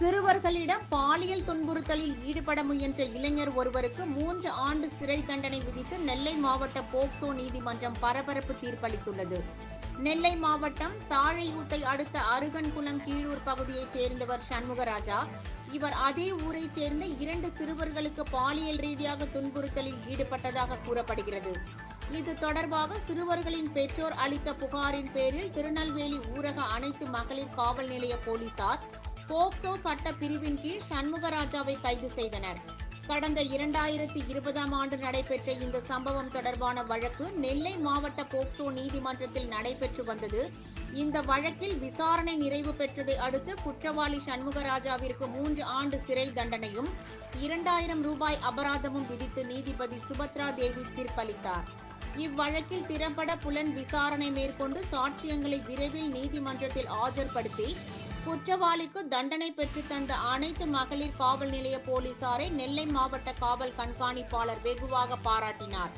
சிறுவர்களிடம் பாலியல் துன்புறுத்தலில் ஈடுபட முயன்ற இளைஞர் ஒருவருக்கு மூன்று ஆண்டு சிறை தண்டனை விதித்து நெல்லை மாவட்ட போக்சோ நீதிமன்றம் பரபரப்பு தீர்ப்பளித்துள்ளது. நெல்லை மாவட்டம் தாழையூத்தை அடுத்த அருகன்குளம் கீழூர் பகுதியைச் சேர்ந்தவர் சண்முகராஜா. இவர் அதே ஊரைச் சேர்ந்த இரண்டு சிறுவர்களுக்கு பாலியல் ரீதியாக துன்புறுத்தலில் ஈடுபட்டதாக கூறப்படுகிறது. இது தொடர்பாக சிறுவர்களின் பெற்றோர் அளித்த புகாரின் பேரில் திருநெல்வேலி ஊரக அனைத்து மகளிர் காவல் நிலைய போலீசார் போக்சோ சட்ட பிரிவின் கீழ் சண்முகராஜாவை கைது செய்தனர். கடந்த இரண்டாயிரத்தி இருபதாம் ஆண்டு நடைபெற்ற இந்த சம்பவம் தொடர்பான வழக்கு நெல்லை மாவட்ட போக்சோ நீதிமன்றத்தில் நடைபெற்று வந்தது. இந்த வழக்கில் விசாரணை நிறைவு பெற்றதை அடுத்து குற்றவாளி சண்முகராஜாவிற்கு மூன்று ஆண்டு சிறை தண்டனையும் இரண்டாயிரம் ரூபாய் அபராதமும் விதித்து நீதிபதி சுபத்ரா தேவி தீர்ப்பளித்தார். இவ்வழக்கில் திறம்பட புலன் விசாரணை மேற்கொண்டு சாட்சியங்களை விரைவில் நீதிமன்றத்தில் ஆஜர்படுத்தி குற்றவாளிக்கு தண்டனை பெற்றுத் தந்த அனைத்து மகளிர் காவல் நிலைய போலீசாரை நெல்லை மாவட்ட காவல் கண்காணிப்பாளர் வெகுவாக பாராட்டினார்.